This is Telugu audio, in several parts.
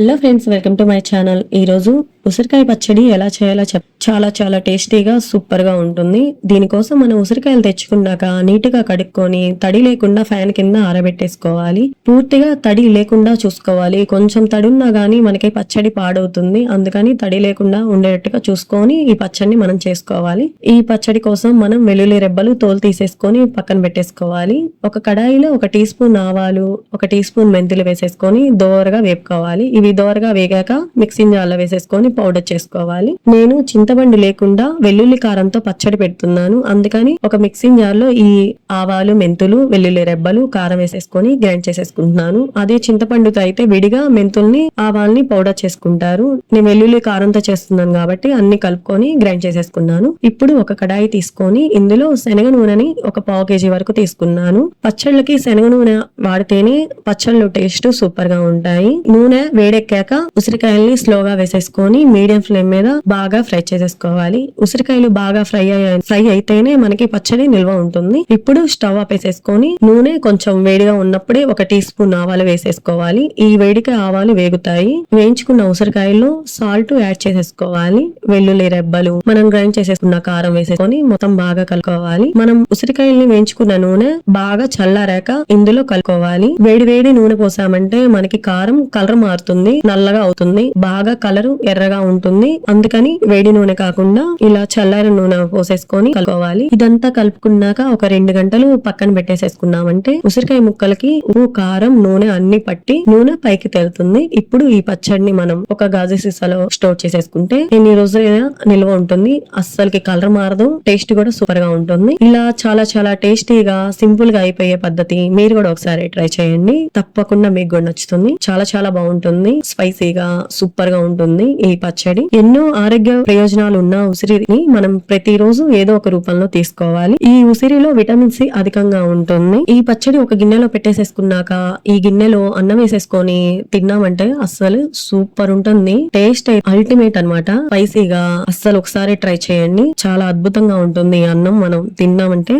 Hello friends welcome to my channel ఈరోజు ఉసిరికాయ పచ్చడి ఎలా చేయాలో చెప్ చాలా చాలా టేస్టీగా సూపర్గా ఉంటుంది. దీనికోసం మనం ఉసిరికాయలు తెచ్చుకున్నాక నీట్గా కడుక్కొని తడి లేకుండా ఫ్యాన్ కింద ఆరబెట్టేసుకోవాలి. పూర్తిగా తడి లేకుండా చూసుకోవాలి. కొంచెం తడి ఉన్నా కానీ మనకి పచ్చడి పాడవుతుంది. అందుకని తడి లేకుండా ఉండేటట్టుగా చూసుకొని ఈ పచ్చడిని మనం చేసుకోవాలి. ఈ పచ్చడి కోసం మనం వెల్లుల్లి రెబ్బలు తోలు తీసేసుకొని పక్కన పెట్టేసుకోవాలి. ఒక కడాయిలో ఒక టీ స్పూన్ ఆవాలు ఒక టీ స్పూన్ మెంతులు వేసేసుకొని దోరగా వేపుకోవాలి. ఇవి దోరగా వేగాక మిక్సింగ్ జార్లో వేసేసుకొని పౌడర్ చేసుకోవాలి. నేను చింతపండు లేకుండా వెల్లుల్లి కారంతో పచ్చడి పెడుతున్నాను. అందుకని ఒక మిక్సింగ్ జార్లో ఈ ఆవాలు మెంతులు వెల్లుల్లి రెబ్బలు కారం వేసేసుకొని గ్రైండ్ చేసేసుకుంటున్నాను. అదే చింతపండుతో అయితే విడిగా మెంతుల్ని ఆవాల్ని పౌడర్ చేసుకుంటారు. నేను వెల్లుల్లి కారంతో చేస్తున్నాను కాబట్టి అన్ని కలుపుకొని గ్రైండ్ చేసేసుకున్నాను. ఇప్పుడు ఒక కడాయి తీసుకొని ఇందులో శనగ నూనెని ఒక పావు కేజీ వరకు తీసుకున్నాను. పచ్చళ్ళకి శనగ నూనె వాడితేనే పచ్చళ్ళు టేస్ట్ సూపర్గా ఉంటాయి. నూనె వేడెక్కాక ఉసిరికాయల్ని స్లోగా వేసేసుకొని మీడియం ఫ్లేమ్ మీద బాగా ఫ్రై చేసేసుకోవాలి. ఉసిరికాయలు బాగా ఫ్రై అయ్యాయి ఫ్రై అయితేనే మనకి పచ్చడి నిల్వ ఉంటుంది. ఇప్పుడు స్టవ్ ఆపేసేసుకొని నూనె కొంచెం వేడిగా ఉన్నప్పుడే ఒక టీ స్పూన్ ఆవాలు వేసేసుకోవాలి. ఈ వేడికి ఆవాలు వేగుతాయి. వేయించుకున్న ఉసిరికాయల్లో సాల్ట్ యాడ్ చేసేసుకోవాలి. వెల్లుల్లి రెబ్బలు మనం గ్రైండ్ చేసేసుకున్న కారం వేసేసుకొని మొత్తం బాగా కలుపుకోవాలి. మనం ఉసిరికాయల్ని వేయించుకున్న నూనె బాగా చల్లారాక ఇందులో కలుపుకోవాలి. వేడి వేడి నూనె పోసామంటే మనకి కారం కలర్ మారుతుంది నల్లగా అవుతుంది. బాగా కలర్ ఎర్రగా ఉంటుంది. అందుకని వేడి నూనె కాకుండా ఇలా చల్లారి నూనె పోసేసుకొని కలుపుకోవాలి. ఇదంతా కలుపుకున్నాక ఒక రెండు గంటలు పక్కన పెట్టేసేసుకున్నామంటే ఉసిరికాయ ముక్కలకి ఉప్పు కారం నూనె అన్ని పట్టి నూనె పైకి తేలుతుంది. ఇప్పుడు ఈ పచ్చడిని మనం ఒక గాజు సీసాలో స్టోర్ చేసేసుకుంటే ఎన్ని రోజులైనా నిల్వ ఉంటుంది. అస్సలకి కలర్ మారదు. టేస్ట్ కూడా సూపర్గా ఉంటుంది. ఇలా చాలా చాలా టేస్టీగా సింపుల్గా అయిపోయే పద్ధతి మీరు కూడా ఒకసారి ట్రై చేయండి. తప్పకుండా మీకు కూడా నచ్చుతుంది. చాలా చాలా బాగుంటుంది. స్పైసీగా సూపర్గా ఉంటుంది. ఈ పచ్చడి. ఎన్నో ఆరోగ్య ప్రయోజనాలు ఉన్న ఉసిరిని మనం ప్రతిరోజు ఏదో ఒక రూపంలో తీసుకోవాలి. ఈ ఉసిరిలో విటమిన్ సి అధికంగా ఉంటుంది. ఈ పచ్చడి ఒక గిన్నెలో పెట్టేసేసుకున్నాక ఈ గిన్నెలో అన్నం వేసేసుకొని తిన్నామంటే అస్సలు సూపర్ ఉంటుంది. టేస్ట్ అల్టిమేట్ అనమాట స్పైసీగా అస్సలు ఒకసారి ట్రై చేయండి. చాలా అద్భుతంగా ఉంటుంది ఈ అన్నం మనం తిన్నామంటే.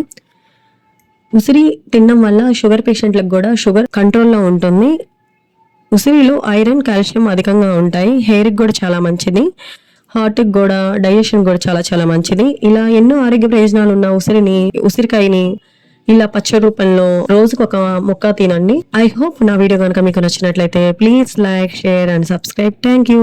ఉసిరి తినడం వల్ల షుగర్ పేషెంట్లకు కూడా షుగర్ కంట్రోల్లో ఉంటుంది. ఉసిరిలో ఐరన్ కాల్షియం అధికంగా ఉంటాయి. హెయిర్కి కూడా చాలా మంచిది. హార్ట్కి కూడా డైజెషన్ కూడా చాలా చాలా మంచిది. ఇలా ఎన్నో ఆరోగ్య ప్రయోజనాలు ఉన్న ఉసిరిని ఉసిరికాయని ఇలా పచ్చడి రూపంలో రోజుకు ఒక మొక్క తినండి. ఐ హోప్ నా వీడియో కనుక మీకు నచ్చినట్లయితే please like share and subscribe thank you